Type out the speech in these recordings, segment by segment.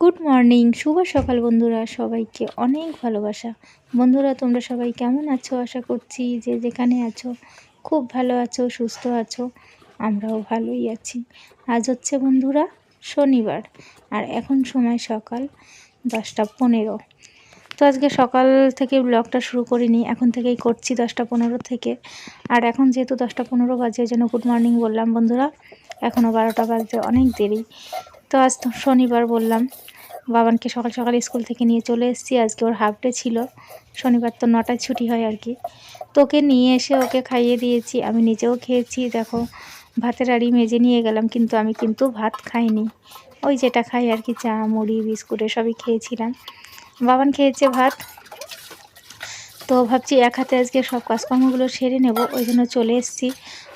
Good morning শুভ সকাল বন্ধুরা, সবাইকে অনেক ভালোবাসা। বন্ধুরা, তোমরা সবাই কেমন আছো? আশা করছি যে যেখানে আছো, খুব ভালো আছো, সুস্থ আছো, আমরাও ভালোই আছি। আজ হচ্ছে বন্ধুরা, শনিবার, আর এখন সময় সকাল দশটা পনেরো। তো আজকে সকাল থেকে ব্লগটা শুরু করিনি, এখন থেকেই করছি দশটা পনেরো থেকে। আর এখন যেহেতু দশটা পনেরো বাজে জন্য গুড মর্নিং বললাম বন্ধুরা। এখনও বারোটা বাজতে অনেক দেরি। তো আজ তো শনিবার বললাম। বাবানকে সকাল সকাল স্কুল থেকে নিয়ে চলে এসেছি। আজকে ওর হাফ ডে ছিল। শনিবার তো নটায় ছুটি হয় আর কি। তোকে নিয়ে এসে ওকে খাইয়ে দিয়েছি। আমি নিজেও খেয়েছি। দেখো, ভাতের আড়ি মেজে নিয়ে গেলাম, কিন্তু আমি কিন্তু ভাত খাইনি। ওই যেটা খাই আর কি, চা, মুড়ি, বিস্কুট সবই খেয়েছিলাম। বাবান খেয়েছে ভাত। তো ভাবছি এক হাতে আজকে সব কাজকর্মগুলো সেরে নেব। ওই জন্য চলে এসেছি।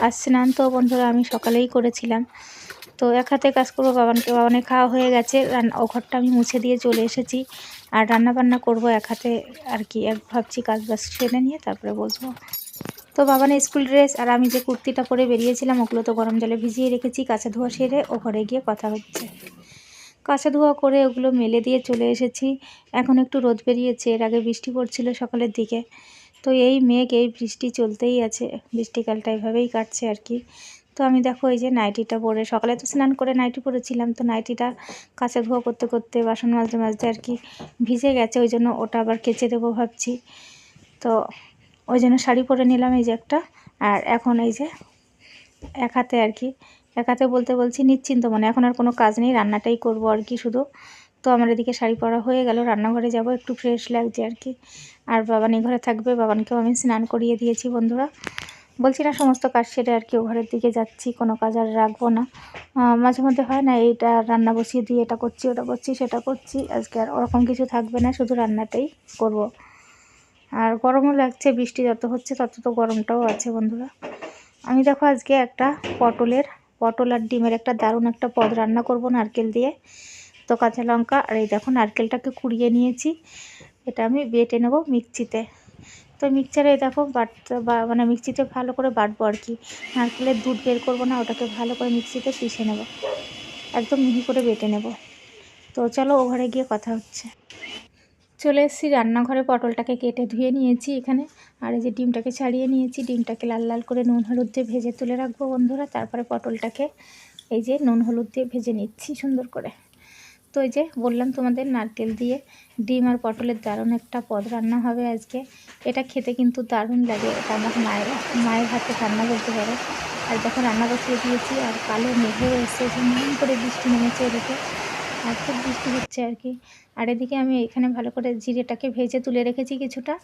আর স্নান তো বন্ধুরা আমি সকালেই করেছিলাম। তো এক হাতে কাজ করব, বাবানকে, বাবানের খাওয়া হয়ে গেছে ও ঘরটা আমি মুছে দিয়ে চলে এসেছি। আর রান্না বান্না করব এক হাতে আর কি, এক ভাবছি কাজ বাজ সেরে নিয়ে তারপরে বসবো। তো বাবানে স্কুল ড্রেস আর আমি যে কুর্তিটা পরে বেরিয়েছিলাম, ওগুলো তো গরম জলে ভিজিয়ে রেখেছি, কাঁচা ধোয়া সেরে ও ঘরে গিয়ে কথা হচ্ছে। কাঁচা ধোয়া করে ওগুলো মেলে দিয়ে চলে এসেছি। এখন একটু রোদ বেরিয়েছে, এর আগে বৃষ্টি পড়ছিল সকালের দিকে। তো এই মেঘ, এই বৃষ্টি চলতেই আছে, বৃষ্টিকালটা এভাবেই কাটছে আর কি। তো আমি দেখো এই যে নাইটিটা পরে সকালে তো স্নান করে নাইটি পরেছিলাম, তো নাইটিটা কাঁচা ধোয়া করতে করতে বাসন মাজতে মাজতে আর কি ভিজে গেছে, ওই জন্য ওটা আবার কেচে দেবো ভাবছি। তো ওই জন্য শাড়ি পরে নিলাম এই যে একটা, আর এখন এই যে এক হাতে আর কি, এক হাতে বলতে বলছি নিশ্চিন্ত মানে এখন আর কোনো কাজ নেই, রান্নাটাই করব আর কি শুধু। তো আমার এদিকে শাড়ি পরা হয়ে গেল, রান্নাঘরে যাব, একটু ফ্রেশ লাগছে আর কি। আর বাবানি ঘরে থাকবে, বাবানকেও আমি স্নান করিয়ে দিয়েছি বন্ধুরা। বলছি না, সমস্ত কাজ সেরে আর কি ঘরের দিকে যাচ্ছি, কোনো কাজ আর রাখব না। মাঝে মধ্যে হয় না, এইটা রান্না বসিয়ে দিয়ে এটা করছি, ওটা করছি, সেটা করছি, আজকে আর ওরকম কিছু থাকবে না, শুধু রান্নাটাই করব। আর গরমও লাগছে, বৃষ্টি যত হচ্ছে তত তো গরমটাও আছে বন্ধুরা। আমি দেখো আজকে একটা পটলের, পটল আর ডিমের একটা দারুণ একটা পদ রান্না করব নারকেল দিয়ে। তো কাঁচা লঙ্কা, আর এই দেখো নারকেলটাকে কুড়িয়ে নিয়েছি, এটা আমি বেটে নেব মিক্সিতে। তো মিক্সচারে দেখো বাটতে বা মানে মিক্সিতে ভালো করে বাটবো আর কি। নারকেলের দুধ বের করব না, ওটাকে ভালো করে মিক্সিতে পিষে নেব। একদম মিহি করে বেটে নেব। তো চলো ও ঘরে গিয়ে কথা হচ্ছে। চলে এসেছি রান্নাঘরে, পটলটাকে কেটে ধুয়ে নিয়েছি এখানে। আর এই যে ডিমটাকে ছাড়িয়ে নিয়েছি, ডিমটাকে লাল লাল করে নুন হলুদ দিয়ে ভেজে তুলে রাখব বন্ধুরা। তারপরে পটলটাকে এই যে নুন হলুদ দিয়ে ভেজে নিচ্ছি সুন্দর করে। তো এই যে বললাম তোমাদের নারকেল দিয়ে ডিম আর পটলের দারুণ একটা পদ রান্না হবে আজকে। এটা খেতে কিন্তু দারুণ লাগে। এটা আমার মায়ের মায়ের হাতে রান্না করতে পারে। আর যখন রান্না বসিয়ে দিয়েছি আর কালো মেঘেও এসে ঝুমঝুম করে বৃষ্টি নেমেছে এদিকে। আর খুব বৃষ্টি হচ্ছে আর কি। আর এদিকে আমি এখানে ভালো করে জিরেটাকে ভেজে তুলে রেখেছি কিছুটা।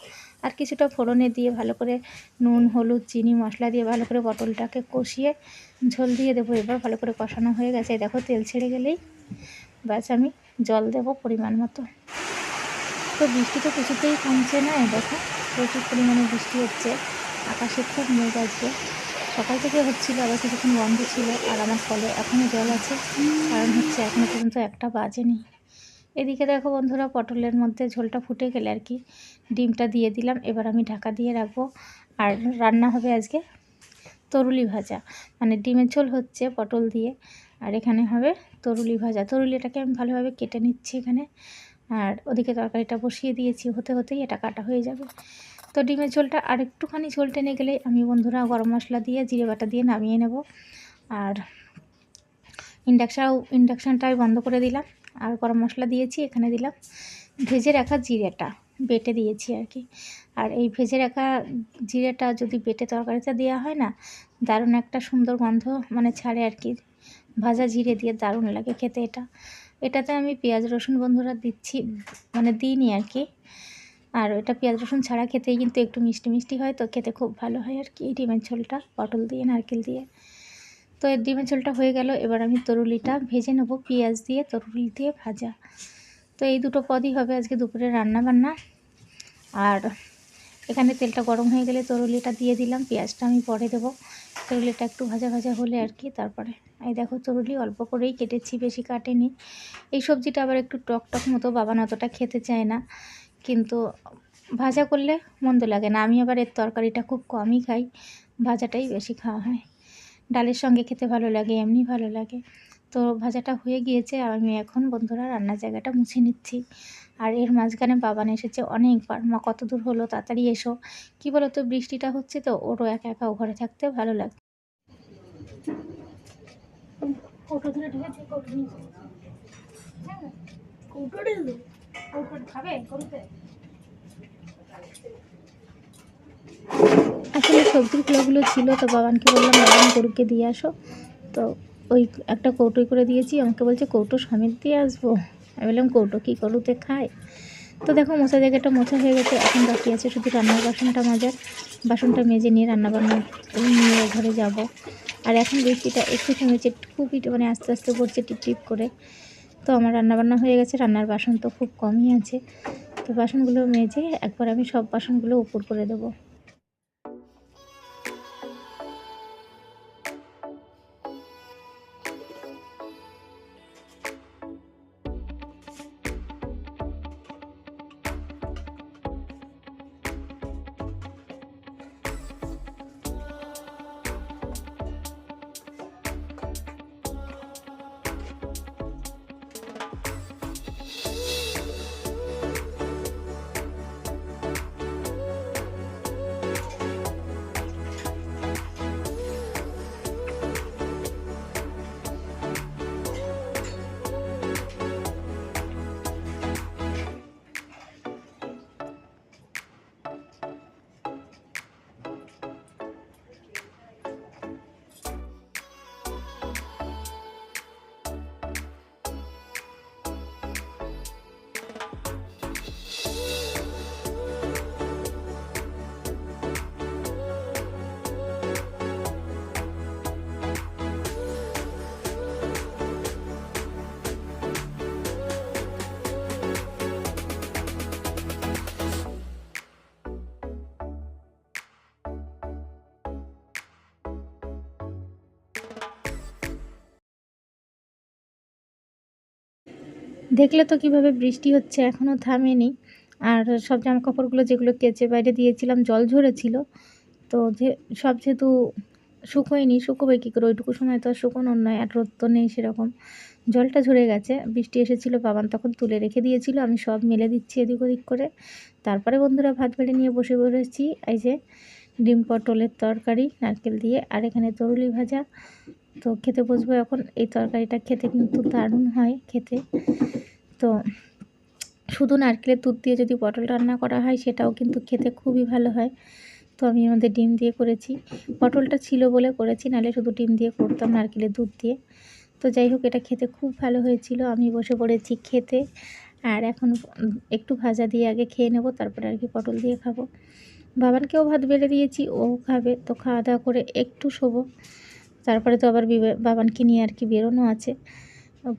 আর কিছুটা ফোড়নে দিয়ে ভালো করে নুন, হলুদ, চিনি, মশলা দিয়ে ভালো করে পটলটাকে কষিয়ে ঝোল দিয়ে দেবো। এবার ভালো করে কষানো হয়ে গেছে। দেখো তেল ছেড়ে গেলেই ব্যাস আমি জল দেব পরিমাণ মতো। তো বৃষ্টি তো কিছুতেই কমছে না দেখো, প্রচুর পরিমাণে বৃষ্টি হচ্ছে। আকাশে খুব মেঘ আসবে সকাল থেকে হচ্ছিল, আবার কিছুক্ষণ বন্ধ ছিল, আর আমার ফলে এখনও জল আছে, কারণ হচ্ছে এখনও পর্যন্ত একটা বাজেনি। এদিকে দেখো বন্ধুরা, পটলের মধ্যে ঝোলটা ফুটে গেলে আর কি, ডিমটা দিয়ে দিলাম, এবার আমি ঢাকা দিয়ে রাখব। আর রান্না হবে আজকে তরুলি ভাজা মানে ডিমের ঝোল হচ্ছে পটল দিয়ে। আর এখানে হবে তরুলি ভাজা। তরুলিটাকে আমি ভালোভাবে কেটে নিচ্ছি এখানে। আর ওদিকে তরকারিটা বসিয়ে দিয়েছি, হতে হতেই এটা কাটা হয়ে যাবে। তো ডিমের ঝোলটা আর একটুখানি ঝোল টেনে গেলে আমি বন্ধুরা গরম মশলা দিয়ে, জিরে বাটা দিয়ে নামিয়ে নেব। আর ইন্ডাকশান ইন্ডাকশানটাই বন্ধ করে দিলাম। আর গরম মশলা দিয়েছি, এখানে দিলাম ভেজে রাখা জিরেটা, বেটে দিয়েছি আর কি। আর এই ভেজে রাখা জিরেটা যদি বেটে তরকারিতে দেওয়া হয় না, দারুণ একটা সুন্দর গন্ধ মানে ছাড়ে আর কি। ভাজা জিরে দিয়ে দারুণ লাগে খেতে এটা। এটাতে আমি পেঁয়াজ, রসুন বন্ধুরা দিচ্ছি মানে দিইনি আর কি। আর এটা পেঁয়াজ, রসুন ছাড়া খেতেই কিন্তু একটু মিষ্টি মিষ্টি হয়, তো খেতে খুব ভালো হয় আর কি এই ডিমের ঝোলটা, পটল দিয়ে, নারকেল দিয়ে। তো এর ডিমের ঝোলটা হয়ে গেল, এবার আমি তরুলিটা ভেজে নেব পেঁয়াজ দিয়ে, তরুলি দিয়ে ভাজা। তো এই দুটো পদই হবে আজকে দুপুরে রান্না বান্না আর এখানে তেলটা গরম হয়ে গেলে তরুলিটা দিয়ে দিলাম, পেঁয়াজটা আমি পরে দেবো। তরুলিটা একটু ভাজা ভাজা হলে আর কি, তারপরে এই দেখো তরুলি অল্প করেই কেটেছি, বেশি কাটেনি। এই সবজিটা আবার একটু টক টক মতো, বাবা অতটা খেতে চায় না। কিন্তু ভাজা করলে মন্দ লাগে না, আমি আবার এর তরকারিটা খুব কমই খাই, ভাজাটাই বেশি খাওয়া হয়। ডালের সঙ্গে খেতে ভালো লাগে, এমনি ভালো লাগে। তো ভাজাটা হয়ে গিয়েছে আর আমি এখন বন্ধুরা রান্নার জায়গাটা মুছে নিচ্ছি। আর এর মাঝখানে বাবান এসেছে অনেকবার। মা কত দূর হলো? তাড়াতাড়ি এসো। কি বলো তো বৃষ্টিটা হচ্ছে তো ওরও একা একা ঘরে থাকতে ভালো লাগে। আসলে সবজির খোলাগুলো ছিল তো বাবানকে বললাম বাবান গরুকে দিয়ে আসো। তো ওই একটা কৌটোই করে দিয়েছি। আমাকে বলছে, কৌটো সমেত দিয়ে আসব? আমি বললাম, কৌটো কী করুতে খায়? তো দেখো মোছা জায়গাটা মোছা হয়ে গেছে। এখন বাকি আছে শুধু রান্নার বাসনটা মাজার বাসনটা মেজে নিয়ে রান্নাবান্না নিয়ে ঘরে যাব। আর এখন বৃষ্টিটা একটু কমেছে খুবই মানে আস্তে আস্তে পড়ছে টিপ টিপ করে। তো আমার রান্নাবান্না হয়ে গেছে। রান্নার বাসন তো খুব কমই আছে। তো বাসনগুলো মেজে একবার আমি সব বাসনগুলো উপর করে দেবো। দেখলে তো কীভাবে বৃষ্টি হচ্ছে এখনও থামেনি। আর সব জামা কাপড়গুলো যেগুলো কেচে বাইরে দিয়েছিলাম, জল ঝরেছিল। তো যে সব যেহেতু শুকোয়নি, শুকোবে কী করে? ওইটুকু সময় তো আর শুকোনোর নয়, আর রোদ তো নেই সেরকম। জলটা ঝরে গেছে, বৃষ্টি এসেছিল, বাবান তখন তুলে রেখে দিয়েছিল, আমি সব মেলে দিচ্ছি এদিক ওদিক করে। তারপরে বন্ধুরা ভাত বেড়ে নিয়ে বসে বসেছি, এই যে ডিম পটলের তরকারি, নারকেল দিয়ে, আর এখানে তরুলি ভাজা। তো খেতে বসবো এখন, এই তরকারিটা খেতে কিন্তু দারুণ হয় খেতে। তো শুধু নারকেলের দুধ দিয়ে যদি পটল রান্না করা হয়, সেটাও কিন্তু খেতে খুবই ভালো হয়। তো আমি আমাদের ডিম দিয়ে করেছি। পটলটা ছিল বলে করেছি, নাহলে শুধু ডিম দিয়ে করতাম নারকেলের দুধ দিয়ে। তো যাই হোক, এটা খেতে খুব ভালো হয়েছিল। আমি বসে পড়েছি খেতে। আর এখন একটু ভাজা দিয়ে আগে খেয়ে নেব, তারপরে আর কি পটল দিয়ে খাব। বাবানকেও ভাত বেড়ে দিয়েছি, ও খাবে। তো খাওয়া দাওয়া করে একটু শোবো। তারপরে তো আবার বাবানকে নিয়ে আর কি বেরোনো আছে।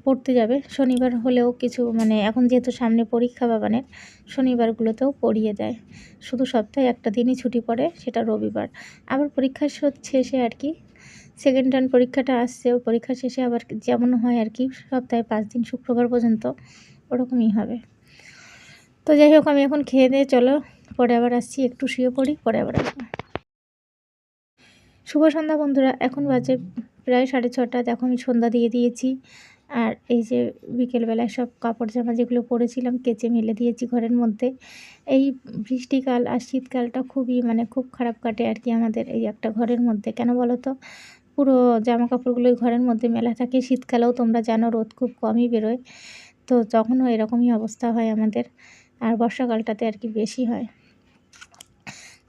পড়তে যাবে। শনিবার হলেও কিছু মানে এখন যেহেতু সামনে পরীক্ষা বাবানের, শনিবারগুলোতেও পড়িয়ে দেয়। শুধু সপ্তাহে একটা দিনই ছুটি পড়ে, সেটা রবিবার। আবার পরীক্ষা শেষে আর কি সেকেন্ড টার্ম পরীক্ষাটা আসছে ও পরীক্ষা শেষে আবার যেমন হয় আর কি, সপ্তাহে পাঁচ দিন শুক্রবার পর্যন্ত ওরকমই হবে। তো যাই হোক, আমি এখন খেয়ে দিয়ে চলো, পরে আবার আসছি, একটু শুয়ে পড়ি, পরে আবার আসব। শুভ সন্ধ্যা বন্ধুরা, এখন বাজে প্রায় সাড়ে ছটা, দেখো আমি সন্ধ্যা দিয়ে দিয়েছি। আর এই যে বিকেলবেলায় সব কাপড় জামা যেগুলো পরেছিলাম কেচে মেলে দিয়েছি ঘরের মধ্যে, এই বৃষ্টিকাল আর শীতকালটা খুবই মানে খুব খারাপ কাটে আর কি আমাদের এই একটা ঘরের মধ্যে। কেন বলো তো পুরো জামা কাপড়গুলো ঘরের মধ্যে মেলা থাকে, শীতকালেও তোমরা জানো রোদ খুব কমই বেরোয়। তো তখনও এরকমই অবস্থা হয় আমাদের, আর বর্ষাকালটাতে আর কি বেশি হয়।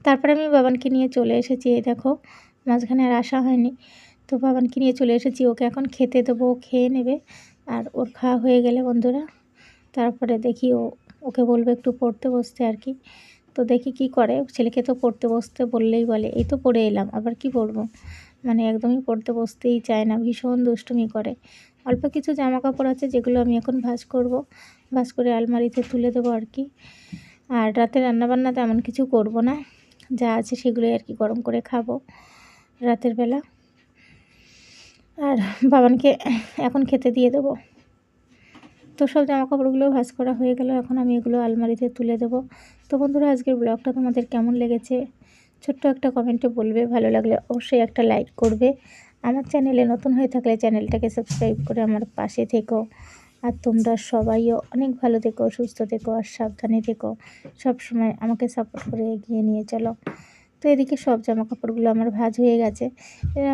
তারপরে আমি বাবানকে নিয়ে চলে এসেছি, এই দেখো, মাঝখানে আর আসা হয়নি। তো বাবানকে নিয়ে চলে এসেছি। ওকে এখন খেতে দেবো, ও খেয়ে নেবে। আর ওর খাওয়া হয়ে গেলে বন্ধুরা, তারপরে দেখি ও, ওকে বলবে একটু পড়তে বসতে আর কি। তো দেখি কি করে। ছেলেকে তো পড়তে বসতে বললেই বলে, এই তো পড়ে এলাম, আবার কি পড়ব? মানে একদমই পড়তে বসতেই চায় না, ভীষণ দুষ্টুমি করে। অল্প কিছু জামা কাপড় আছে যেগুলো আমি এখন ভাজ করব, ভাজ করে আলমারিতে তুলে দেবো আর কি। আর রাতে রান্নাবান্না তেমন কিছু করব না, যা আছে সেগুলোই আর কি গরম করে খাব রাতের বেলা। আর বাবানকে এখন খেতে দিয়ে দেবো। তো সব জামা কাপড়গুলো ভাজ করা হয়ে গেল, এখন আমি এগুলো আলমারিতে তুলে দেবো। তো বন্ধুরা, আজকের ব্লগটা তোমাদের কেমন লেগেছে? ছোট্ট একটা কমেন্টে বলবে, ভালো লাগলে অবশ্যই একটা লাইক করবে। আমার চ্যানেলে নতুন হয়ে থাকলে চ্যানেলটাকে সাবস্ক্রাইব করে আমার পাশে থেকো। আর তোমরা সবাইও অনেক ভালো থেকো, সুস্থ থেকো আর সাবধানে থেকো। সব সময় আমাকে সাপোর্ট করে এগিয়ে নিয়ে চলো। তো এদিকে সব জামা কাপড়গুলো আমার ভাঁজ হয়ে গেছে।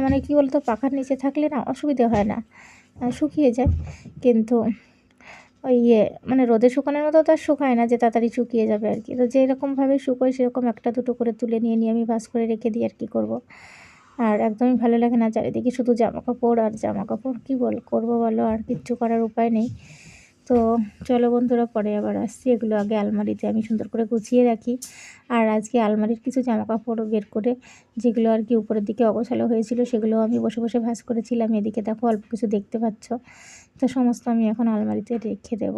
মানে কী বলতো, পাখার নিচে থাকলে না অসুবিধে হয় না। শুকিয়ে যায়। কিন্তু ওই ইয়ে মানে রোদে শুকানোর মতো তো আর শুকায় না, যে তাড়াতাড়ি শুকিয়ে যাবে আর কি। তো যেরকমভাবে শুকোয়, সেরকম একটা দুটো করে তুলে নিয়ে নিয়ে আমি ভাঁজ করে রেখে দিই আর কি করব। আর একদমই ভালো লাগে না চারিদিকে শুধু জামা কাপড় আর জামা কাপড় কী বল, করব বলো? আর কিচ্ছু করার উপায় নেই। তো চলো বন্ধুরা, পরে আবার আসছি। এগুলো আগে আলমারিতে আমি সুন্দর করে গুছিয়ে রাখি। আর আজকে আলমারির কিছু জামা কাপড় বের করে, যেগুলো আর কি উপরের দিকে অগোছালো হয়েছিল সেগুলো আমি বসে বসে ভাঁজ করেছিলাম। এদিকে দেখো অল্প কিছু দেখতে পাচ্ছ। তো সমস্ত আমি এখন আলমারিতে রেখে দেব।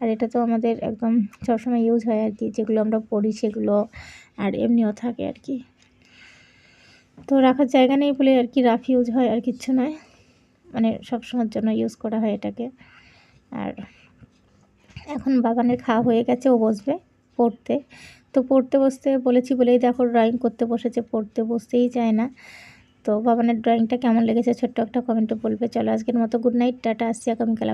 আর এটা তো আমাদের একদম সবসময় ইউজ হয় আর কি, যেগুলো আমরা পড়ি সেগুলো আর এমনিও থাকে আর কি। তো রাখার জায়গা নেই বলে আর কি রাফ ইউজ হয় আর কিচ্ছু নয়। মানে সবসময়ের জন্য ইউজ করা হয় এটাকে। আর এখন বাগানের খাওয়া হয়ে গেছে, ও বসবে পড়তে। তো পড়তে বসতে বলেছি বলেই দেখো ড্রয়িং করতে বসেছে, পড়তে বসতেই চায় না। তো বাবানের ড্রয়িংটা কেমন লেগেছে ছোট্ট একটা কমেন্টে বলবে। চলো আজকের মতো গুড নাইট টাটা, আসছি আগামীকাল